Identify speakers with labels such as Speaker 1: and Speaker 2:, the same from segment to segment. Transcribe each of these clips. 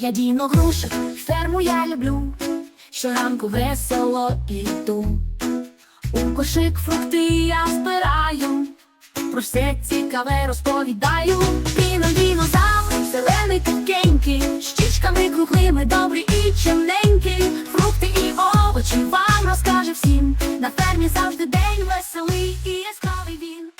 Speaker 1: я діно грушик, ферму я люблю, щоранку весело іду. У кошик фрукти я збираю, про все цікаве розповідаю. Піно дінозавр, зелений такенький, щічками круглими, добрі і чимненькі. Фрукти і овочі вам розкаже всім. На фермі завжди день веселий і яскравий він.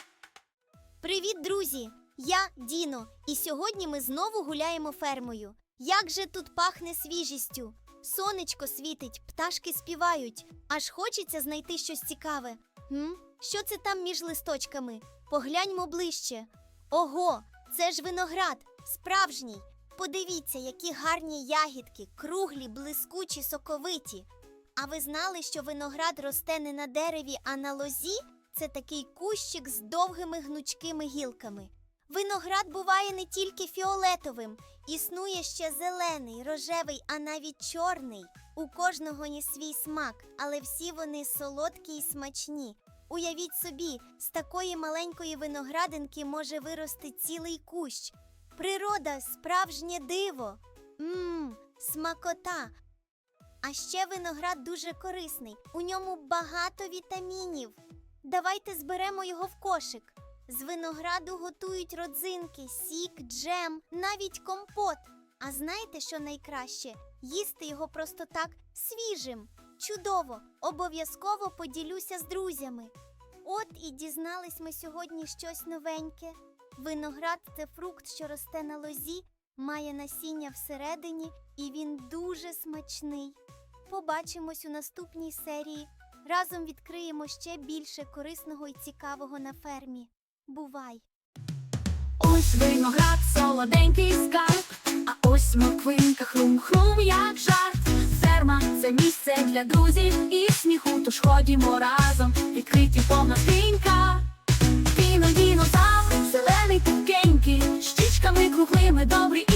Speaker 2: Привіт, друзі! Я Діно, і сьогодні ми знову гуляємо фермою. Як же тут пахне свіжістю! Сонечко світить, пташки співають, аж хочеться знайти щось цікаве. М? Що це там між листочками? Погляньмо ближче. Ого, це ж виноград, справжній. Подивіться, які гарні ягідки, круглі, блискучі, соковиті. А ви знали, що виноград росте не на дереві, а на лозі? Це такий кущик з довгими гнучкими гілками. Виноград буває не тільки фіолетовим, існує ще зелений, рожевий, а навіть чорний. У кожного є свій смак, але всі вони солодкі й смачні. Уявіть собі, з такої маленької виноградинки може вирости цілий кущ. Природа справжнє диво. Мм, смакота. А ще виноград дуже корисний. У ньому багато вітамінів. Давайте зберемо його в кошик. З винограду готують родзинки, сік, джем, навіть компот. А знаєте, що найкраще? Їсти його просто так свіжим. Чудово! Обов'язково поділюся з друзями. От і дізнались ми сьогодні щось новеньке. Виноград це фрукт, що росте на лозі, має насіння всередині, і він дуже смачний. Побачимось у наступній серії. Разом відкриємо ще більше корисного і цікавого на фермі. Бувай!
Speaker 1: Ось виноград, солоденький скарб, а ось морквинка, хрум-хрум, як жарт. Ферма це місце для друзів і сміху, тож ходімо разом, відкриті повна скринька. Піно дінозавр, зелений пукенький, щічками круглими, добрі